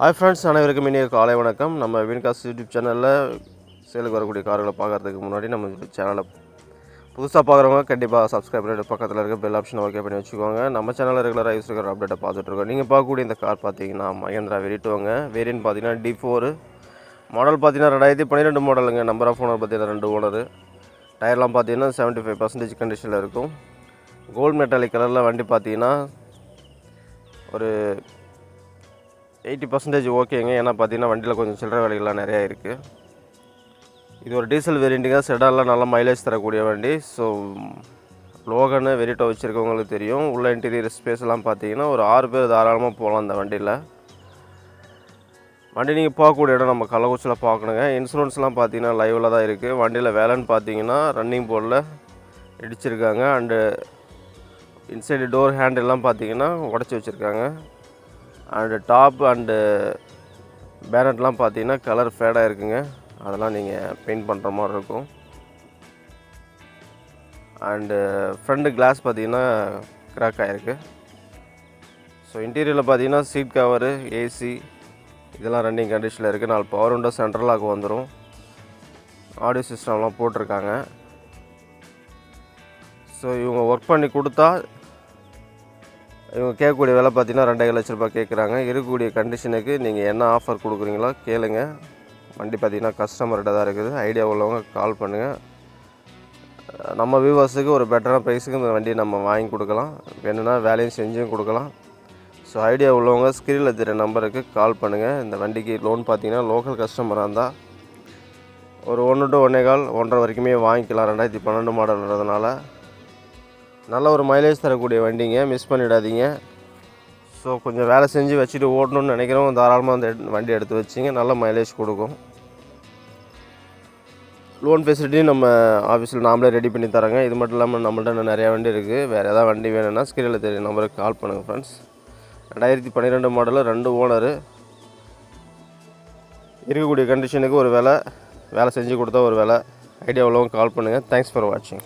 Hi friends அனைவருக்கும் இனிய காலை வணக்கம். நம்ம வின்காஸ் யூடியூப் சேனலில் சேலுக்கு வரக்கூடிய கார்களை பார்க்கறதுக்கு முன்னாடி நம்ம சேனலை புதுசாக பார்க்குறவங்க கண்டிப்பாக சப்ஸ்கிரைப் பண்ணிட்டு பக்கத்தில் இருக்க பெல் ஆப்ஷன் ஓகே பண்ணி வச்சுக்கோங்க. நம்ம சேனலில் ரெகுலராக யூஸ் இருக்கிற அப்டேட்டை பார்த்துட்ருக்கோம் நீங்கள் பார்க்கக்கூடிய இந்த கார் பார்த்தீங்கன்னா மகேந்திரா வெரிட்டோங்க வேரியன்ட் பார்த்தீங்கன்னா டி ஃபோரு மாடல் பார்த்தீங்கன்னா ரெண்டாயிரத்தி பன்னிரெண்டு மாடலுங்க நம்பர் ஆஃப் ஓனர் பார்த்தீங்கன்னா ரெண்டு ஓனரு டயர்லாம் பார்த்தீங்கன்னா செவன்ட்டி ஃபைவ் பர்சன்டேஜ் கண்டிஷனில் இருக்கும். கோல்டு மெட்டாலிக் கலரில் வண்டி பார்த்தீங்கன்னா ஒரு எயிட்டி பர்சன்டேஜ் ஓகேங்க. ஏன்னா பார்த்தீங்கன்னா வண்டியில் கொஞ்சம் சில்லற வேலைகள்லாம் நிறையா இருக்குது இது ஒரு டீசல் வேரியண்ட்டுங்க செடாலாம் நல்லா மைலேஜ் தரக்கூடிய வண்டி. ஸோ லோகன்னு வெரிட்டோ வச்சுருக்கவங்களுக்கு தெரியும். உள்ள இன்டீரியர் ஸ்பேஸ்லாம் பார்த்தீங்கன்னா ஒரு ஆறு பேர் தாராளமாக போகலாம் அந்த வண்டியில். வண்டி நீங்கள் போகக்கூடிய இடம் நம்ம கள்ளக்குறிச்சியில் பார்க்கணுங்க. இன்சூரன்ஸ்லாம் பார்த்தீங்கன்னா லைவில் தான் இருக்குது வண்டியில் வேலைன்னு பார்த்தீங்கன்னா ரன்னிங் போர்டில் இடிச்சிருக்காங்க. அண்டு இன்சைடு டோர் ஹேண்டெல்லாம் பார்த்தீங்கன்னா உடச்சி வச்சுருக்காங்க. அண்டு டாப் அண்டு பேனட்லாம் பார்த்தீங்கன்னா கலர் ஃபேடாக இருக்குங்க. அதெல்லாம் நீங்கள் பெயிண்ட் பண்ணுற மாதிரி இருக்கும். அண்டு ஃப்ரண்ட் கிளாஸ் பார்த்தீங்கன்னா க்ராக் ஆகிருக்கு ஸோ இன்டீரியரில் பார்த்தீங்கன்னா சீட் கவரு ஏசி இதெல்லாம் ரன்னிங் கண்டிஷனில் இருக்குது நாலு பவர் விண்டோ சென்ட்ரலாக வந்துடும் ஆடியோ சிஸ்டம்லாம் போட்டிருக்காங்க. ஸோ இவங்க ஒர்க் பண்ணி கொடுத்தா இவங்க கேட்கக்கூடிய விலை பார்த்தீங்கன்னா ரெண்டரை லட்ச ரூபாய் கேட்குறாங்க. இருக்கக்கூடிய கண்டிஷனுக்கு நீங்கள் என்ன ஆஃபர் கொடுக்குறீங்களோ கேளுங்க. வண்டி பார்த்தீங்கன்னா கஸ்டமர்கிட்ட தான் இருக்குது. ஐடியா உள்ளவங்க கால் பண்ணுங்கள் நம்ம வியூவர்ஸுக்கு ஒரு பெட்டரான ப்ரைஸுக்கு இந்த வண்டியை நம்ம வாங்கி கொடுக்கலாம். வேணும்னா வேலையும் செஞ்சும் கொடுக்கலாம். ஸோ ஐடியா உள்ளவங்க ஸ்க்ரீனில் தெரிய நம்பருக்கு கால் பண்ணுங்கள் இந்த வண்டிக்கு லோன் பார்த்தீங்கன்னா லோக்கல் கஸ்டமராக இருந்தால் ஒரு ஒன்று டு ஒன்றே கால் ஒன்றரை வரைக்குமே வாங்கிக்கலாம். ரெண்டாயிரத்தி பன்னெண்டு மாடல்ன்றதுனால நல்ல ஒரு மைலேஜ் தரக்கூடிய வண்டிங்க. மிஸ் பண்ணிடாதீங்க. ஸோ கொஞ்சம் வேலை செஞ்சு வச்சுட்டு ஓடணும்னு நினைக்கிறோம் தாராளமாக அந்த வண்டி எடுத்து வச்சிங்க. நல்ல மைலேஜ் கொடுக்கும். லோன் ஃபெசிலிட்டியும் நம்ம ஆஃபீஸில் நாமளே ரெடி பண்ணி தரோங்க இது மட்டும் இல்லாமல் நம்மள்ட்ட இன்னும் நிறையா வண்டி இருக்குது வேறு எதாவது வண்டி வேணும்னா ஸ்க்ரீனில் தெரிய நம்பருக்கு கால் பண்ணுங்கள் ஃப்ரெண்ட்ஸ் ரெண்டாயிரத்தி பன்னிரெண்டு மாடலு ரெண்டு ஓனரு இருக்கக்கூடிய கண்டிஷனுக்கு ஒரு வேலை. வேலை செஞ்சு கொடுத்தா ஒரு வேலை. ஐடியா உள்ளவங்க கால் பண்ணுங்கள் தேங்க்ஸ் ஃபார் வாட்சிங்